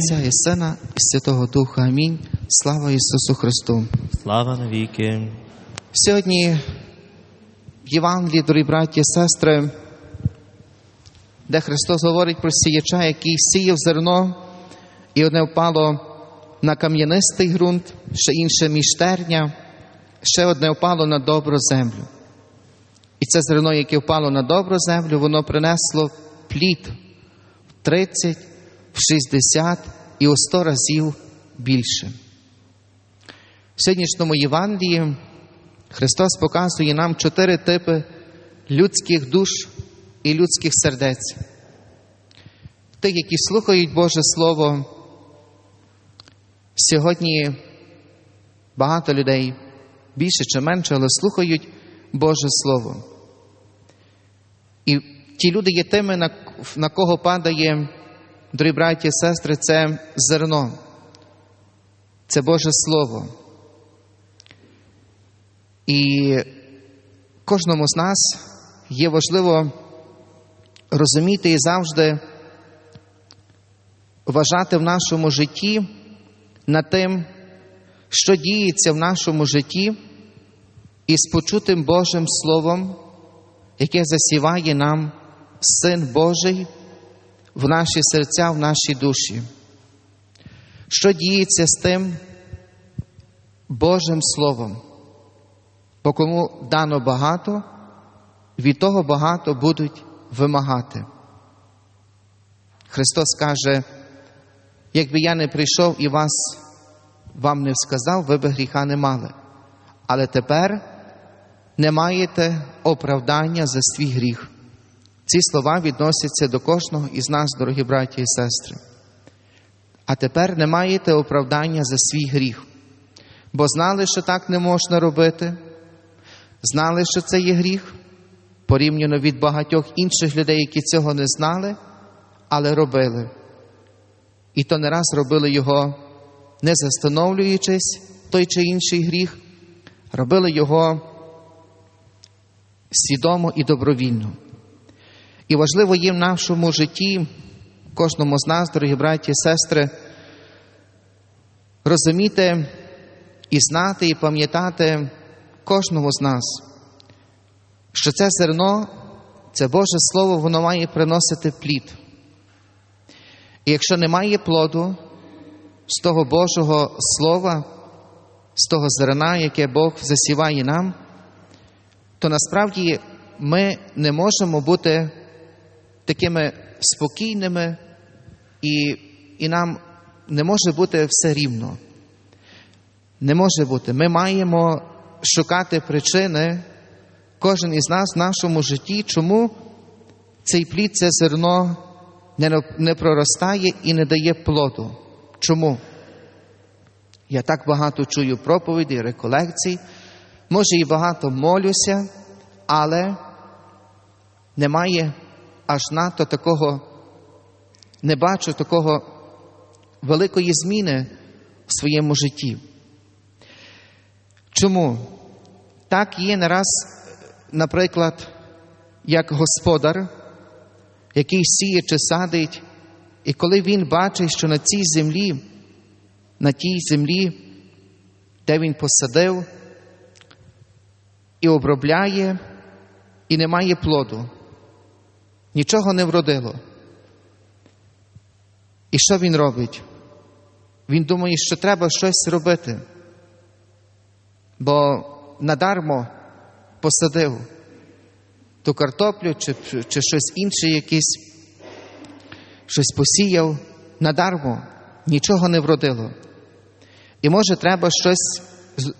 І Сина і Святого Духа. Амінь. Слава Ісусу Христу. Слава навіки. Сьогодні в Євангелії, дорогі браті і сестри, де Христос говорить про сіяча, який сіяв зерно, і одне впало на кам'янистий ґрунт, ще інше між терня, ще одне впало на добру землю. І це зерно, яке впало на добру землю, воно принесло плід в 30, в 60 і у 100 разів більше. В сьогоднішньому Євангелії Христос показує нам чотири типи людських душ і людських сердець. Тих, які слухають Боже Слово, сьогодні багато людей, більше чи менше, але слухають Боже Слово. І ті люди є тими, на, кого падає, дорогі браті і сестри, це зерно, це Боже Слово. І кожному з нас є важливо розуміти і завжди вважати в нашому житті над тим, що діється в нашому житті, і з почутим Божим Словом, яке засіває нам Син Божий в наші серця, в наші душі. Що діється з тим Божим Словом? Бо кому дано багато, від того багато будуть вимагати. Христос каже, якби я не прийшов і вас вам не сказав, ви би гріха не мали. Але тепер не маєте оправдання за свій гріх. Ці слова відносяться до кожного із нас, дорогі браті і сестри. А тепер не маєте оправдання за свій гріх, бо знали, що так не можна робити, знали, що це є гріх, порівняно від багатьох інших людей, які цього не знали, але робили. І то не раз робили його, не застановлюючись той чи інший гріх, робили його свідомо і добровільно. І важливо є в нашому житті, кожному з нас, дорогі браті і сестри, розуміти і знати, і пам'ятати кожному з нас, що це зерно, це Боже Слово, воно має приносити плід. І якщо немає плоду з того Божого Слова, з того зерна, яке Бог засіває нам, то насправді ми не можемо бути такими спокійними, і, і нам не може бути все рівно. Не може бути. Ми маємо шукати причини, кожен із нас в нашому житті, чому цей плід, це зерно не, не проростає і не дає плоду. Чому? Я так багато чую проповідей, реколекцій, може і багато молюся, але немає аж надто такого, не бачу такого великої зміни в своєму житті. Чому? Так є не раз, наприклад, як господар, який сіє чи садить, і коли він бачить, що на цій землі, на тій землі, де він посадив, і обробляє, і немає плоду, нічого не вродило. І що він робить? Він думає, що треба щось робити, бо надармо посадив ту картоплю чи, чи щось інше, якесь, щось посіяв, надармо, нічого не вродило. І може треба щось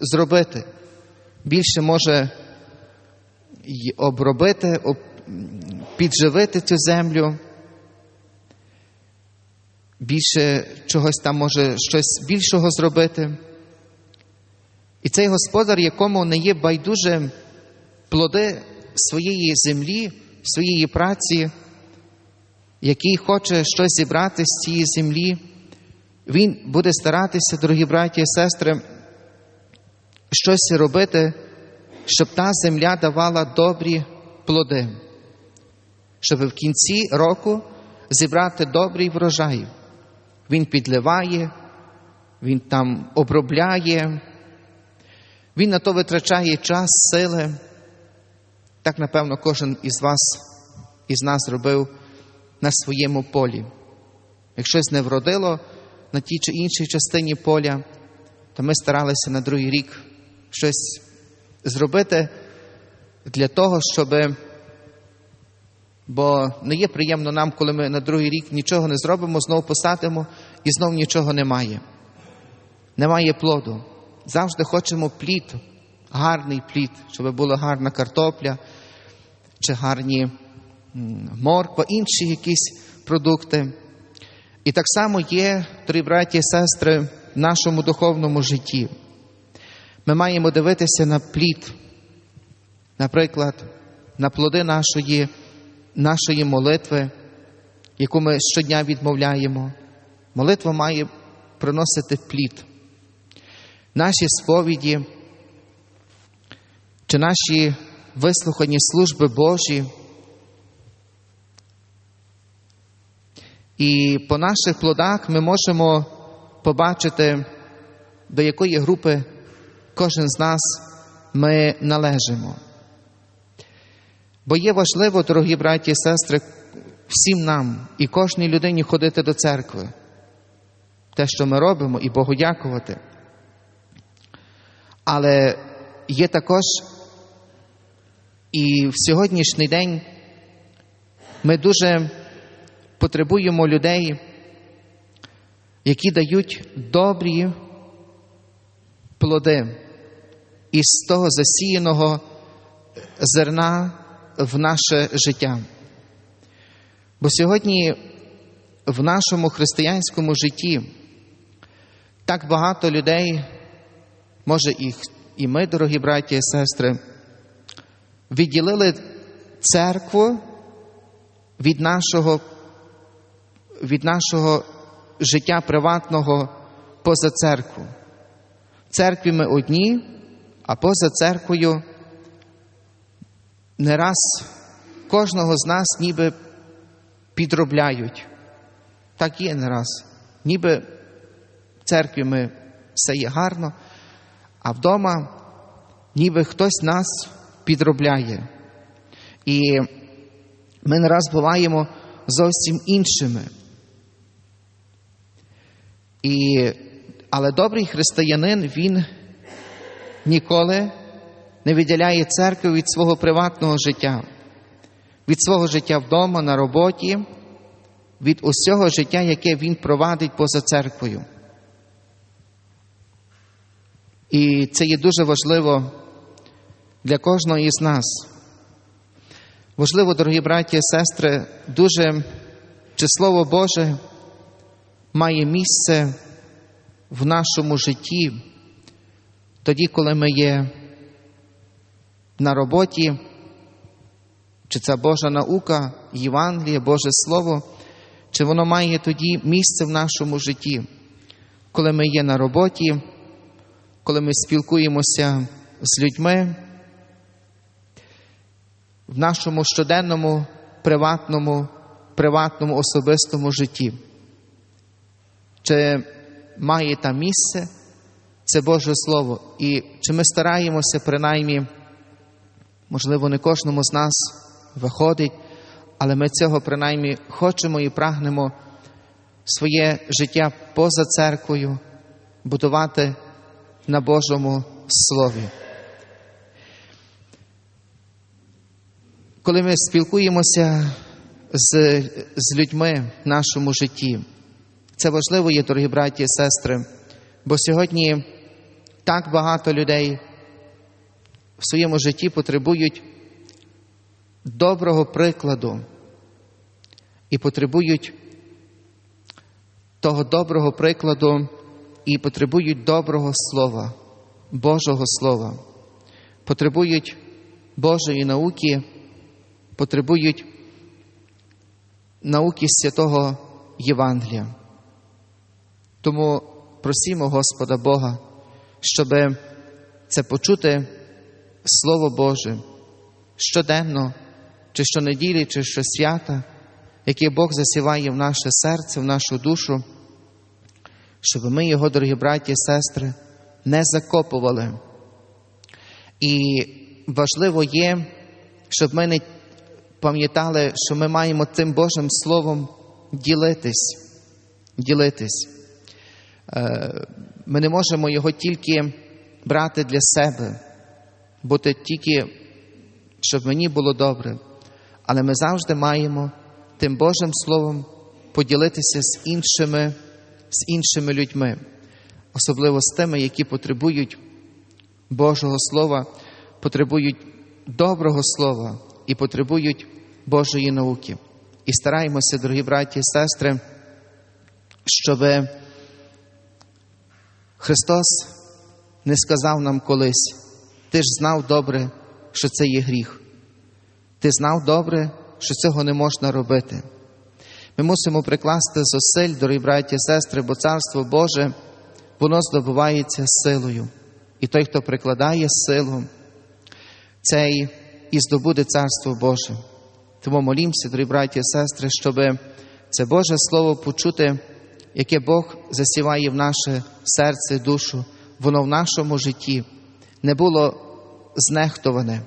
зробити. Більше може обробити, об, підживити цю землю. Більше чогось там може щось більшого зробити. І цей господар, якому не є байдуже плоди своєї землі, своєї праці, який хоче щось зібрати з цієї землі, він буде старатися, дорогі браті і сестри, щось робити, щоб та земля давала добрі плоди, щоб в кінці року зібрати добрий врожай. Він підливає, він там обробляє, він на то витрачає час, сили. Так, напевно, кожен із вас, із нас робив на своєму полі. Як щось не вродило на тій чи іншій частині поля, то ми старалися на другий рік щось зробити для того, щоб. Бо не є приємно нам, коли ми на другий рік нічого не зробимо, знову посадимо і знов нічого немає. Немає плоду. Завжди хочемо плід, гарний плід, щоб була гарна картопля чи гарні морква, інші якісь продукти. І так само є, дорогі браті і сестри, в нашому духовному житті. Ми маємо дивитися на плід, наприклад, на плоди нашої, нашої молитви, яку ми щодня відмовляємо. Молитва має приносити плід. Наші сповіді чи наші вислухані служби Божі. І по наших плодах ми можемо побачити, до якої групи кожен з нас ми належимо. Бо є важливо, дорогі браті і сестри, всім нам і кожній людині ходити до церкви. Те, що ми робимо, і Богу дякувати. Але є також і в сьогоднішній день ми дуже потребуємо людей, які дають добрі плоди із того засіяного зерна в наше життя. Бо сьогодні в нашому християнському житті так багато людей, може і, і ми, дорогі браті і сестри, відділили церкву від нашого, від нашого життя приватного поза церкву. В церкві ми одні, а поза церквою не раз кожного з нас ніби підробляють. Так є не раз. Ніби в церкві ми все є гарно, а вдома ніби хтось нас підробляє. І ми не раз буваємо зовсім іншими. І, Але добрий християнин, він ніколи не відділяє церкву від свого приватного життя, від свого життя вдома, на роботі, від усього життя, яке він провадить поза церквою. І це є дуже важливо для кожного із нас. Важливо, дорогі браті і сестри, дуже чи Слово Боже має місце в нашому житті, тоді, коли ми є на роботі, чи це Божа наука, Євангеліє, Боже Слово, чи воно має тоді місце в нашому житті, коли ми є на роботі, коли ми спілкуємося з людьми в нашому щоденному приватному, приватному особистому житті. Чи має там місце це Боже Слово? І чи ми стараємося, принаймні, можливо, не кожному з нас виходить, але ми цього принаймні хочемо і прагнемо своє життя поза церквою будувати на Божому Слові. Коли ми спілкуємося з, з людьми в нашому житті, це важливо є, дорогі браті і сестри, бо сьогодні так багато людей в своєму житті потребують доброго прикладу і потребують того доброго прикладу і потребують доброго слова, Божого Слова, потребують Божої науки, потребують науки святого Євангелія. Тому просімо Господа Бога, щоб це почути Слово Боже щоденно, чи щонеділі, чи щосвята, яке Бог засіває в наше серце, в нашу душу, щоб ми його, дорогі браті і сестри, не закопували. І важливо є, щоб ми не пам'ятали, що ми маємо тим Божим Словом ділитись. ділитись. Е, Ми не можемо його тільки брати для себе, бути тільки, щоб мені було добре. Але ми завжди маємо тим Божим Словом поділитися з іншими, з іншими людьми, особливо з тими, які потребують Божого Слова, потребують доброго слова і потребують Божої науки. І стараємося, дорогі браті і сестри, щоб Христос не сказав нам колись, ти ж знав добре, що це є гріх. Ти знав добре, що цього не можна робити. Ми мусимо прикласти зусиль, дорогі браті і сестри, бо Царство Боже, воно здобувається силою. І той, хто прикладає силу, цей і здобуде Царство Боже. Тому молімося, дорогі браті і сестри, щоб це Боже Слово почути, яке Бог засіває в наше серце, душу, воно в нашому житті не було знехтоване,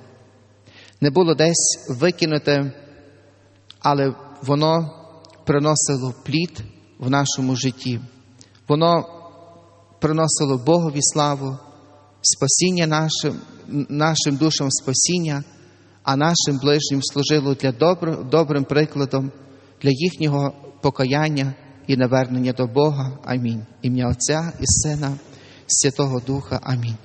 не було десь викинуте, але воно приносило плід в нашому житті. Воно приносило Богові славу, спасіння нашим, нашим душам спасіння, а нашим ближнім служило для добр, добрим прикладом для їхнього покаяння і навернення до Бога. Амінь. Ім'я Отця і Сина, Святого Духа. Амінь.